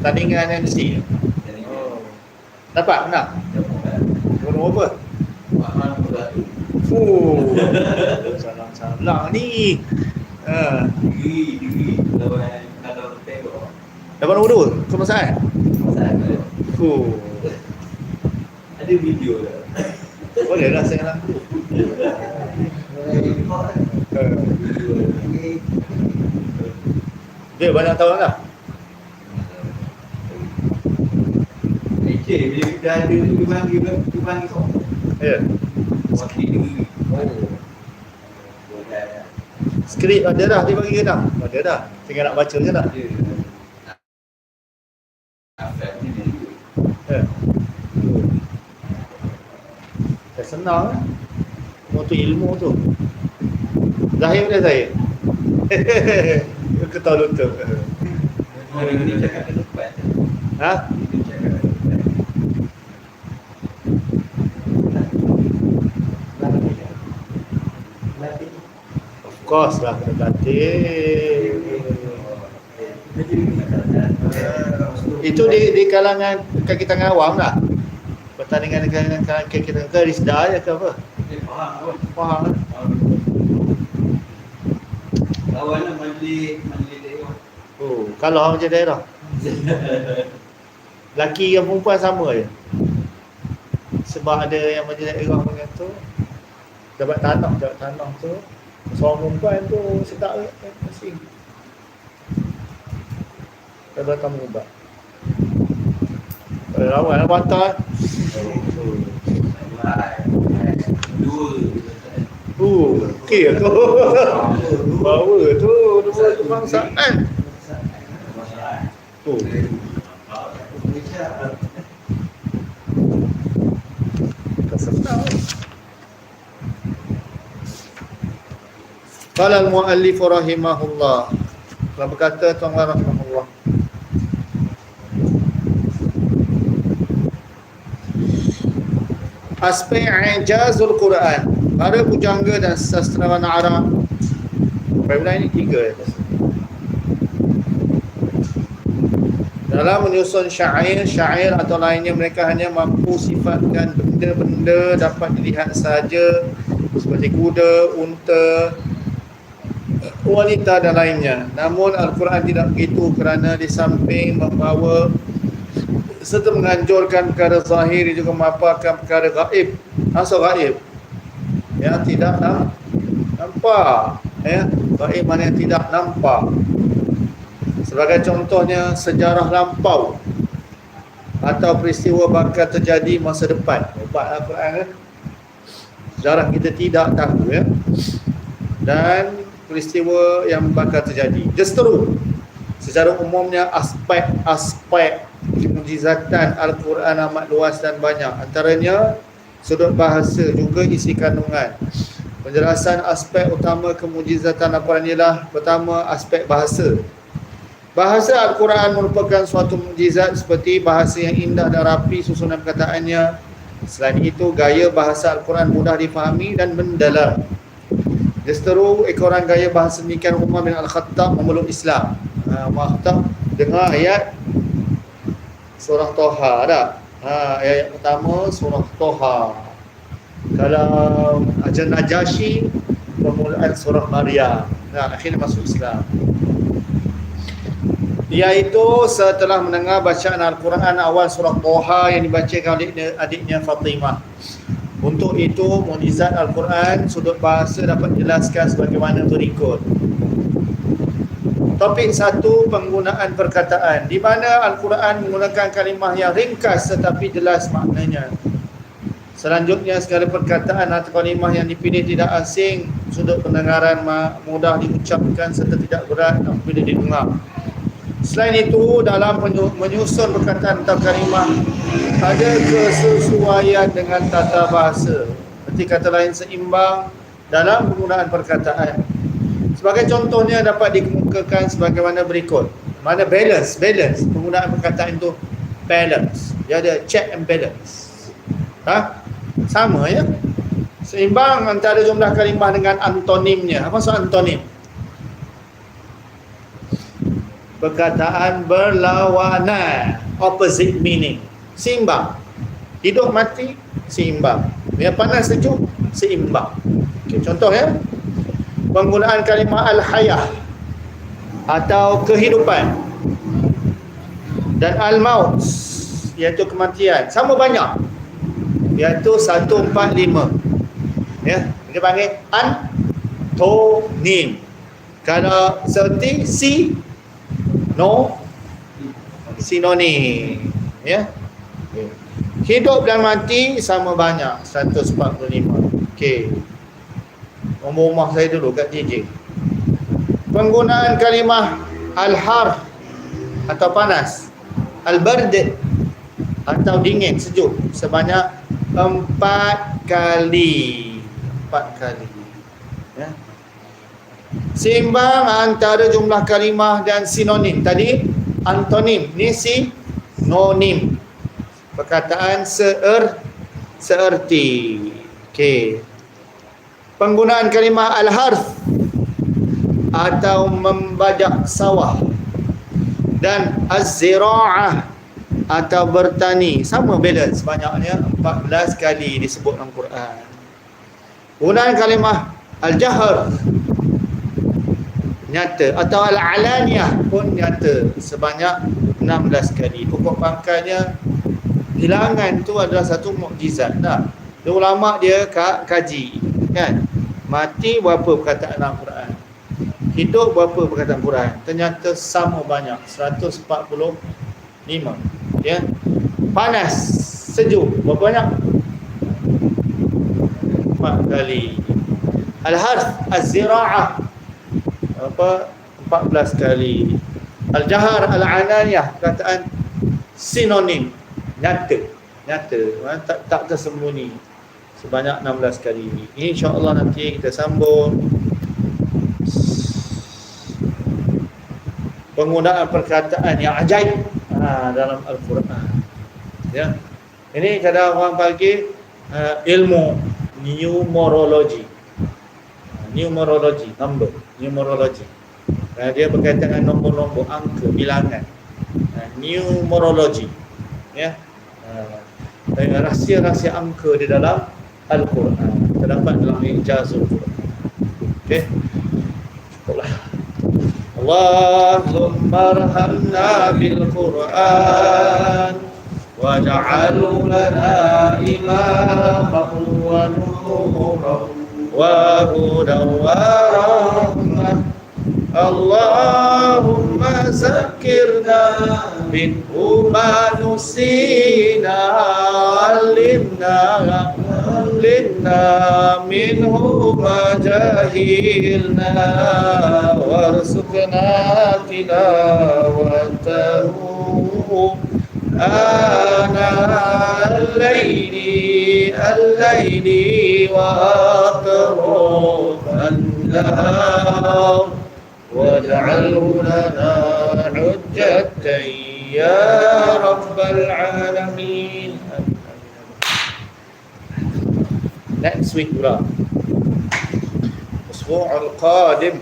Tandingan MC. Oh. Dapat menang? Nombor apa? Oh. Salah-salah ni. Ha. Dapat nombor dua? Kau masak kan? Oh. Ada video dah. Boleh lah saya nak. Uh. Dia banyak tahun lah. Leceh bila kita ada tu dia panggil dia panggil kau. Ya. Wakil negeri. Skrip ada dah dia bagi ke dah? Ada dah. Tinggal nak baca je lah. Dia. Dia. Ya. Dah senang lah. Semua tu ilmu tu. Zahir boleh Zahir? Ketahu lutut. Hari ni cakap ke depan. Ha? Dia cakap ke depan. Of course lah kena batin. Itu di, di kalangan kaki tangan awam lah. Pertandingan dengan kalangan kaki tangan ke Rizda je ke apa? Faham lah. Kawan lah majlis majlis. Oh, kalau macam daerah. Laki yang perempuan sama je. Sebab ada yang macam daerah macam tu. Dapat tanah, dapat tanah tu. Seorang perempuan tu sedap ke masing. Dia datang mengubah. Kalau lawan lah bantal. Dua. Uh, okey tu. Power tu. Dua kebangsaan. Oh. Tak Qala al-muallif rahimahullah. Telah berkata Tuan rahimahullah. Aspek ijazul Quran Para pujangga dan sastrawan Arab Apabila ini tiga ya. Dalam menyusun syair, syair atau lainnya mereka hanya mampu sifatkan benda-benda dapat dilihat saja seperti kuda, unta, wanita dan lainnya. Namun Al-Quran tidak begitu kerana di samping membawa serta menganjurkan perkara zahir juga memaparkan perkara gaib. Asal gaib? Yang tidak nam- nampak. Ya, gaib mana yang tidak nampak. Sebagai contohnya sejarah lampau atau peristiwa bakal terjadi masa depan. Hebat Al-Quran kan? Sejarah kita tidak tahu ya. Dan peristiwa yang bakal terjadi. Justru secara umumnya aspek-aspek mujizatan Al-Quran amat luas dan banyak. Antaranya sudut bahasa juga isi kandungan. Penjelasan aspek utama kemujizatan Al-Quran ialah pertama aspek bahasa. Bahasa Al-Quran merupakan suatu mujizat seperti bahasa yang indah dan rapi susunan perkataannya. Selain itu, gaya bahasa Al-Quran mudah difahami dan mendalam. Justeru ekoran gaya bahasa demikian Umar bin Al-Khattab memeluk Islam. Ha, Umar Khattab dengar ayat surah Toha tak? Ha, ayat pertama surah Toha. Kalau Ajar Najasyi permulaan surah Maryam. Nah, akhirnya masuk Islam. Iaitu setelah mendengar bacaan Al-Quran awal surah Toha yang dibacakan oleh adiknya Fatimah. Untuk itu, mujizat Al-Quran sudut bahasa dapat dijelaskan sebagaimana berikut. Topik satu, penggunaan perkataan. Di mana Al-Quran menggunakan kalimah yang ringkas tetapi jelas maknanya. Selanjutnya, segala perkataan atau kalimah yang dipilih tidak asing, sudut pendengaran mudah diucapkan serta tidak berat apabila didengar. Selain itu, dalam menyusun perkataan atau kalimah, ada kesesuaian dengan tata bahasa. Seperti kata lain seimbang dalam penggunaan perkataan. Sebagai contohnya dapat dikemukakan sebagaimana berikut. Mana balance, balance. Penggunaan perkataan itu balance. Dia ada check and balance. Ha? Sama ya. Seimbang antara jumlah kalimah dengan antonimnya. Apa maksud antonim? Perkataan berlawanan opposite meaning. Seimbang. Hidup mati seimbang. Ya panas sejuk seimbang. Okay, contoh ya. Penggunaan kalimah al-hayah atau kehidupan. Dan al-maut iaitu kematian. Sama banyak. Iaitu 145 ya kita panggil antonim. Kalau seperti si no? Sinonim. Ya? Hidup dan mati sama banyak. 145 okey. Umur rumah saya dulu kat JJ penggunaan kalimah al-har atau panas al-bard atau dingin sejuk sebanyak empat kali. Empat kali seimbang antara jumlah kalimah dan sinonim. Tadi antonim. Ni sinonim. Perkataan seer seerti. Okey. Penggunaan kalimah al-harf atau membajak sawah dan az-zira'ah atau bertani. Sama balance banyaknya 14 kali disebut dalam Quran. Penggunaan kalimah al-jahr nyata. Atau al-alaniyah pun nyata. Sebanyak 16 kali. Pokok pangkalnya hilangan tu adalah satu mukjizat dah. Dia ulama dia kaji kan? Mati berapa perkataan dalam Quran? Hidup berapa perkataan Quran? Ternyata sama banyak. 145 ya? Panas sejuk. Berapa banyak? Empat kali. Al-harf az-zira'ah apa? 14 kali. Al-jahar al-ananiyah perkataan sinonim. Nyata. Nyata. Ha, tak tak tersembunyi. Sebanyak 16 kali. Ini insya-Allah nanti kita sambung. Penggunaan perkataan yang ajaib ha, dalam al-Quran. Ya. Ini kadang orang panggil uh, ilmu numerology numerology number numerology uh, dia berkaitan dengan nombor-nombor angka bilangan. Uh, numerology ya. Uh, rahsia-rahsia angka di dalam Al-Quran terdapat dalam ijazul Quran okey. Cukuplah. Allahumma arhamna bil Quran waj'alhu lana imaman wa nuran وهدى ورحمة. اللهم ذكرنا منه ما نسينا علمنا علمنا منه ما جهلنا وارزقنا تلاوته آناء الليل الليل وأطراف النهار. واجعله لنا حجة يا رب العالمين. Next week pula Usbu' al-Qadim